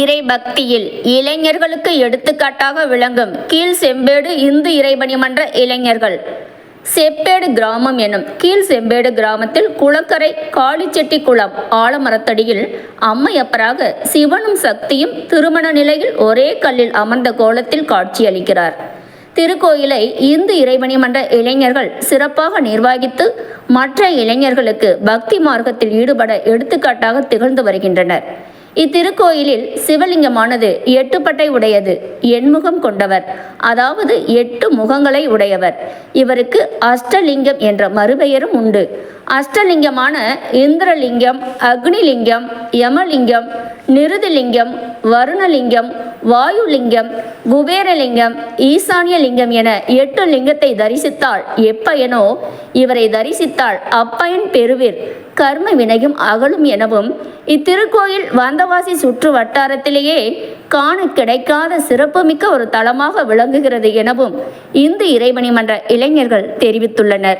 இறை பக்தியில் இளைஞர்களுக்கு எடுத்துக்காட்டாக விளங்கும் கீழ் செம்பேடு இந்து இறைபணி மன்ற இளைஞர்கள். செப்பேடு கிராமம் எனும் கீழ் செம்பேடு கிராமத்தில் குளக்கரை காளிச்செட்டி குளம் ஆலமரத்தடியில் அம்மையப்பராக சிவனும் சக்தியும் திருமண நிலையில் ஒரே கல்லில் அமர்ந்த கோலத்தில் காட்சியளிக்கிறார். திருக்கோயிலை இந்து இறைவனி மன்ற இளைஞர்கள் சிறப்பாக நிர்வகித்து மற்ற இளைஞர்களுக்கு பக்தி மார்க்கத்தில் ஈடுபட எடுத்துக்காட்டாக திகழ்ந்து வருகின்றனர். இத்திருக்கோயிலில் சிவலிங்கமானது எட்டுப்பட்டை உடையது எண்முகம் கொண்டவர். அதாவது எட்டு முகங்களை உடையவர். இவருக்கு அஷ்டலிங்கம் என்ற மறுபெயரும் உண்டு. அஷ்டலிங்கமான இந்திரலிங்கம் அக்னிலிங்கம் யமலிங்கம் நிருதிலிங்கம் வருணலிங்கம் வாயுலிங்கம் குபேரலிங்கம் ஈசானிய லிங்கம் என எட்டு லிங்கத்தை தரிசித்தாள். எப்பயனோ இவரை தரிசித்தாள் அப்பயன் பெறுவீர் கர்ம வினையும் அகலும் எனவும் இத்திருக்கோயில் வந்தவாசி சுற்று வட்டாரத்திலேயே காண கிடைக்காத சிறப்புமிக்க ஒரு தலமாக விளங்குகிறது எனவும் இந்து இறைவணி மன்ற இளைஞர்கள் தெரிவித்துள்ளனர்.